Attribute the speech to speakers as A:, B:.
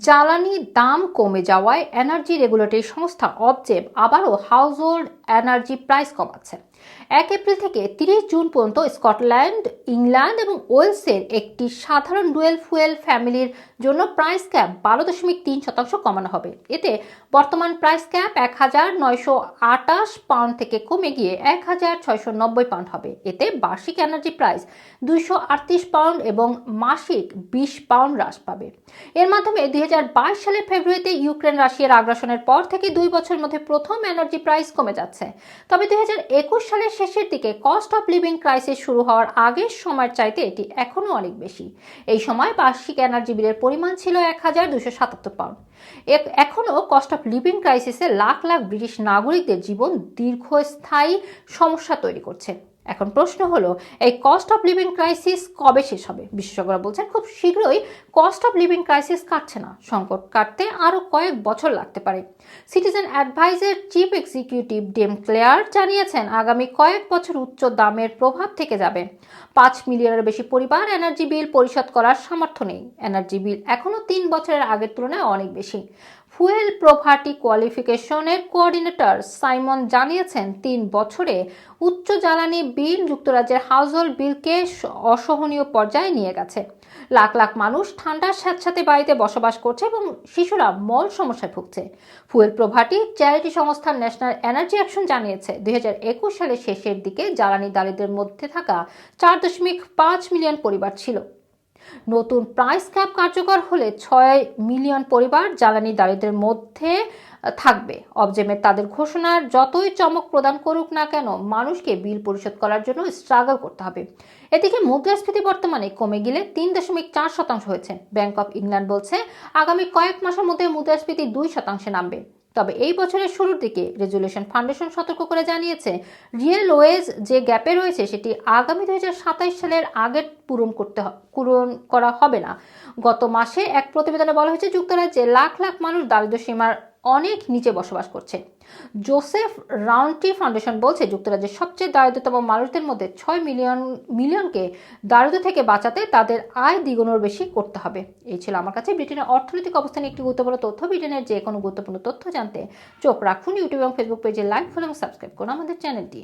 A: জ্বালানি দাম কমে যাওয়ায় এনার্জি রেগুলেটরি সংস্থা অবজেব আবারও হাউসহোল্ড এনার্জি প্রাইস কমাচ্ছে। এক এপ্রিল থেকে তিরিশ জুন পর্যন্ত স্কটল্যান্ড, ইংল্যান্ড এবং ওয়েলসের একটি সাধারণ ডুয়েল ফুয়েল ফ্যামিলির জন্য প্রাইস ক্যাপ বারো দশমিক তিন শতাংশ কমানো হবে। এতে বর্তমান প্রাইস ক্যাপ এক হাজার নয়শো আটাশ পাউন্ড থেকে কমে গিয়ে এক হাজার ছয়শো নব্বই পাউন্ড হবে। এতে বার্ষিক এনার্জি প্রাইস দুইশো আটত্রিশ পাউন্ড এবং মাসিক বিশ পাউন্ড হ্রাস পাবে। এর মাধ্যমে দুই হাজার বাইশ সালের ফেব্রুয়ারিতে ইউক্রেন রাশিয়ার আগ্রাসনের পর থেকে দুই বছরের মধ্যে প্রথম এনার্জি প্রাইস কমে যাচ্ছে। তবে দু হাজার একুশ সালের শেষের দিকে কস্ট অফ লিভিং ক্রাইসিস শুরু হওয়ার আগের সময়ের চাইতে এটি এখনও অনেক বেশি। এই সময় বার্ষিক এনার্জি বিলের পরিমাণ ছিল এক হাজার দুশো সাতাত্তর পাউন্ড এখনও কস্ট অফ লিভিং ক্রাইসিসে লাখ লাখ ব্রিটিশ নাগরিকদের জীবন দীর্ঘস্থায়ী সমস্যা তৈরি করছে। এখন প্রশ্ন হলো, এই কস্ট অফ লিভিং ক্রাইসিস কবে শেষ হবে? বিশেষজ্ঞরা বলছেন খুব শীঘ্রই কস্ট অফ লিভিং ক্রাইসিস কাটছে না, সংকট কাটতে আরও কয়েক বছর লাগতে পারে। সিটিজেন অ্যাডভাইজের চিফ এক্সিকিউটিভ ডেম ক্লেয়ার জানিয়েছেন, আগামী কয়েক বছর উচ্চ দামের প্রভাব থেকে যাবে। পাঁচ মিলিয়নের বেশি পরিবার এনার্জি বিল পরিশোধ করার সামর্থ্য নেই। এনার্জি বিল এখনও তিন বছরের আগের তুলনায় অনেক বেশি। ফুয়েল প্রভার্টি কোয়ালিফিকেশনের কোঅর্ডিনেটর সাইমন জানিয়েছেন, তিন বছরে উচ্চ জ্বালানি বিল যুক্তরাজ্যের হাউসহোল্ড বিলকে অসহনীয় পর্যায়ে নিয়ে গেছে। লাখ লাখ মানুষ ঠান্ডার স্যাঁতস্যাঁতে বাড়িতে বসবাস করছে এবং শিশুরা মল সমস্যায় ভুগছে। ফুয়েল প্রভার্টি চ্যারিটি সংস্থা ন্যাশনাল এনার্জি অ্যাকশন জানিয়েছে, দুই হাজার একুশ সালের শেষের দিকে জ্বালানি দারিদ্রের মধ্যে থাকা চার দশমিক পাঁচ মিলিয়ন পরিবার ছিল। নতুন প্রাইস ক্যাপ কার্যকর হলে ছয় মিলিয়ন পরিবার, জ্বালানি দারিদ্রের মধ্যে থাকবে। অবজেমের তাদের ঘোষণার যতই চমক প্রদান করুক না কেন, মানুষকে বিল পরিশোধ করার জন্য স্ট্রাগল করতে হবে। এদিকে মুদ্রাস্ফীতি বর্তমানে কমে গেলে তিন দশমিক চার শতাংশ হয়েছে। ব্যাংক অফ ইংল্যান্ড বলছে, আগামী কয়েক মাসের মধ্যে মুদ্রাস্ফীতি দুই শতাংশে নামবে। তবে এই বছরের শুরুর দিকে রেজুলেশন ফাউন্ডেশন সতর্ক করে জানিয়েছে, রিয়েল ওয়েজ যে গ্যাপে রয়েছে সেটি আগামী দুই সালের আগে পূরণ করতে পূরণ করা হবে না। গত মাসে এক প্রতিবেদনে বলা হয়েছে, যুক্তরাজ্যে লাখ লাখ মানুষ দারিদ্র সীমার অনেক নিচে বসবাস করছে। জোসেফ রাউন্টি ফাউন্ডেশন বলছে যুক্তরাজ্যের সবচেয়ে দারিদ্রতম মানুষদের মধ্যে ছয় মিলিয়ন, মিলিয়নকে দারিদ্র থেকে বাঁচাতে তাদের আয় দ্বিগুণের বেশি করতে হবে। এই ছিল আমার কাছে ব্রিটেনের অর্থনৈতিক অবস্থানে একটি গুরুত্বপূর্ণ তথ্য। ব্রিটেনের যে কোনো গুরুত্বপূর্ণ তথ্য জানতে চোখ রাখুন ইউটিউব এবং ফেসবুক পেজে লাইক, ফলো এবং সাবস্ক্রাইব করুন আমাদের চ্যানেলটি।